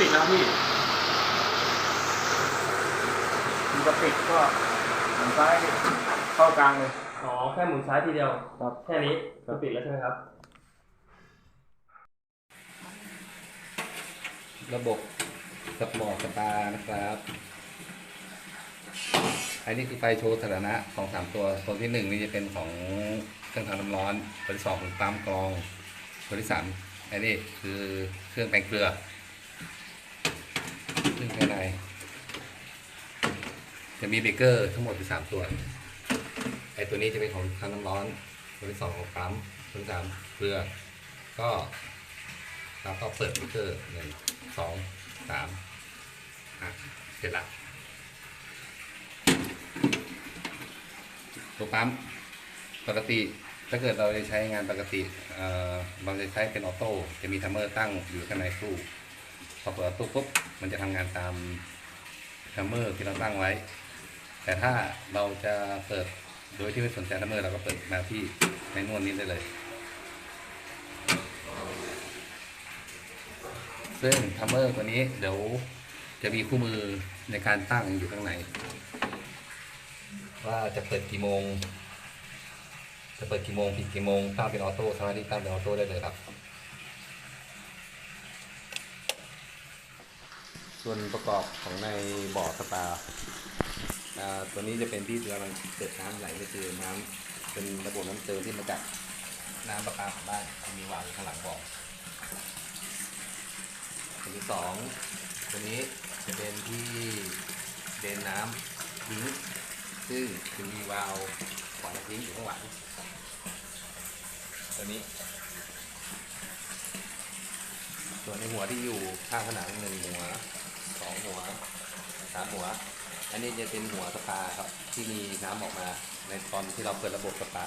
ติดแล้วพี่มันจะติดก็หันซ้ายเข้ากลางเลย อ๋อ แค่หมุนซ้ายทีเดียว ครับ แค่นี้ครัก็บปิดแล้วใช่ไหมครับ ระบบสปอร์ตสตาร์นะครับอันนี้คือไฟโชว์สถานะของสามตัว ตัวที่หนึ่งนี่จะเป็นของเครื่องทำน้ำร้อน ตัวที่สองของปั๊มกรอง ตัวที่สามอันนี้คือเครื่องแปลงเกลือ ซึ่งภายในจะมีเบรกเกอร์ทั้งหมดอยู่สามตัว ไอตัวนี้จะเป็นของทำน้ำร้อน ตัวที่สองของปั๊มตัวที่สามเกลือ ก็เราก็เปิดเบรกเกอร์หนึ่งสองสามอะเสร็จละตัวปั๊มปกติถ้าเกิดเราจะใช้งานปกติเราจะใช้เป็นออโต้จะมีทัมเมอร์ตั้งอยู่ข้างในตู้ อเปิดออโต้ปุ๊บมันจะทำงานตามทัมเมอร์ที่เราตั้งไว้ แต่ถ้าเราจะเปิดโดยที่ไม่สนใจทัมเมอร์เราก็เปิดมาที่ในนวลนี้ได้เลย ซึ่งทัมเมอร์ตัวนี้เดี๋ยวจะมีคู่มือในการตั้งอยู่ข้างในว่าจะเปิดกี่โมง จะเปิดกี่โมงปิดกี่โมงตั้งเป็นออโต้สามารถที่ตั้งเป็นออโต้ได้เลยครับ ส่วนประกอบของในบ่อสปาตัวนี้จะเป็นที่กำลังเกิดน้ำไหลก็คือน้ำเป็นระบบน้ำเติมที่มาจากน้ำประปาของบ้านมีวางข้างหลังบ่อตัวที่สองตัวนี้จะเป็นที่เดนน้ำทิ้งซึ่งจะมีวาล์วขวางทิ้งอยู่ข้างหลังตัวนี้ ส่วนในหัวที่อยู่ข้างผนังหนึ่งหัว สองหัวสามหัว อันนี้จะเป็นหัวสปาครับ ที่มีน้ำออกมาในตอนที่เราเปิดระบบสปา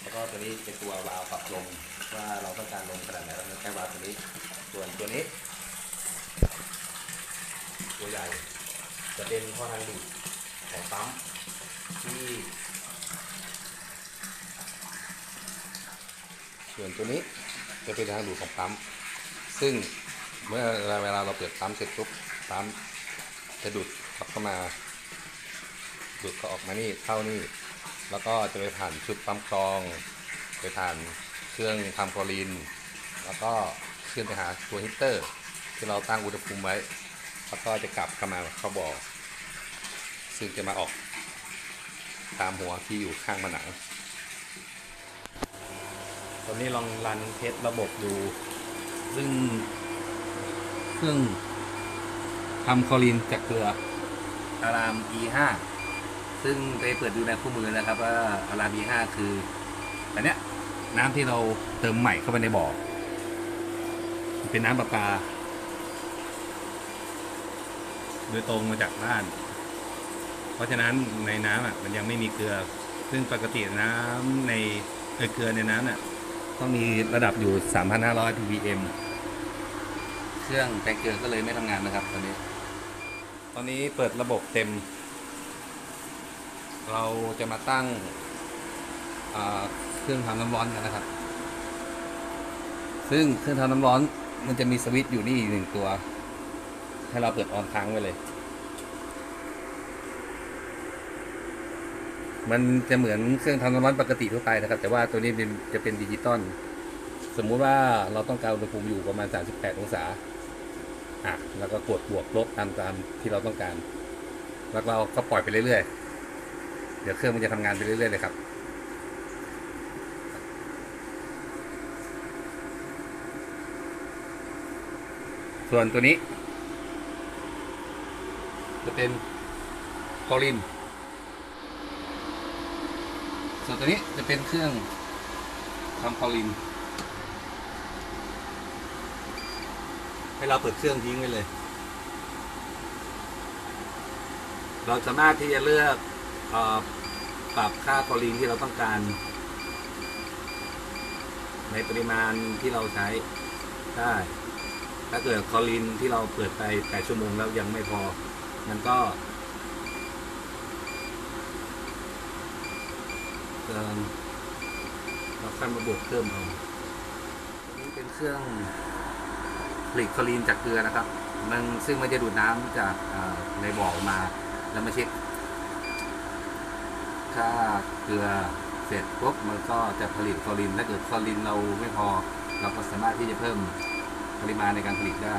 แล้วก็ตัวนี้เป็นตัววาล์วปรับลมว่าเราต้องการลมขนาดไหนเราจะใช้วาล์วตัวนี้ ส่วนตัวนี้ ตัวใหญ่จะเป็นท่อทางดูดของปั๊มที่ส่วนตัวนี้จะเป็นทางดูดของปั๊ม ซึ่ง เมื่อเวลาเราเปิดปั๊มเสร็จปุ๊บปั๊มจะดูดกลับเข้ามา ดูดก็ออกมานี่เข้านี่ แล้วก็จะไปผ่านชุดปั๊มกรอง ไปผ่านเครื่องทำคลอรีน แล้วก็ขึ้นไปหาตัวฮีตเตอร์ ที่เราตั้งอุณหภูมิไว้ แล้วก็จะกลับเข้ามาเข้าบ่อ ซึ่งจะมาออกตามหัวที่อยู่ข้างผนังตอนนี้ลองรันเทสระบบดู ซึ่ง เครื่องทำคลอรีนจากเกลือ อาราม E5 ซึ่งไปเปิดดูในคู่มือนะครับว่าอาราม E5 คืออันเนี้ยน้ำที่เราเติมใหม่เข้าไปในบ่อ เป็นน้ำประปา โดยตรงมาจากบ้าน เพราะฉะนั้นในน้ำอะมันยังไม่มีเกลือ ซึ่งปกติน้ำในเอ่อเกลือในน้ำน่ะต้องมีระดับอยู่ 3,500 ppm รื่องแปลงเกลือก็เลยไม่ทำงานนะครับตอนนี้ ตอนนี้เปิดระบบเต็ม เราจะมาตั้งเครื่องทำน้ำร้อนกันนะครับ ซึ่งเครื่องทำน้ำร้อนมันจะมีสวิตช์อยู่นี่อีกหนึ่งตัว ให้เราเปิดออนค้างไว้เลย มันจะเหมือนเครื่องทำน้ำร้อนปกติทั่วไปนะครับ แต่ว่าตัวนี้จะเป็นดิจิตอลสมมุติว่าเราต้องการอุณหภูมิอยู่ประมาณ 38 องศา อะแล้วก็กดบวกลบตามตามที่เราต้องการ แล้วเราก็ปล่อยไปเรื่อยๆ เดี๋ยวเครื่องมันจะทำงานไปเรื่อยๆเลยครับส่วนตัวนี้ จะเป็นคอลิน ส่วนตัวนี้จะเป็นเครื่องทำคอลิน ให้เราเปิดเครื่องทิ้งไว้เลย เราสามารถที่จะเลือกอปรับค่าคอลินที่เราต้องการ ในปริมาณที่เราใช้ได้ถ้าเกิดคอลินที่เราเปิดไป8ชั่วโมงแล้วยังไม่พอ มันก็เกินเราขั้นมาบวกเพิ่มเอานนี้เป็นเครื่อง ผลิตคลอรีนจากเกลือนะครับ มันซึ่งมันจะดูดน้ำจากในบ่อมา แล้วมาเช็คค่าเกลือเสร็จปุ๊บมันก็จะผลิตคลอรีนถ้าเกิดคลอรีนเราไม่พอ เราก็สามารถที่จะเพิ่มปริมาณในการผลิตได้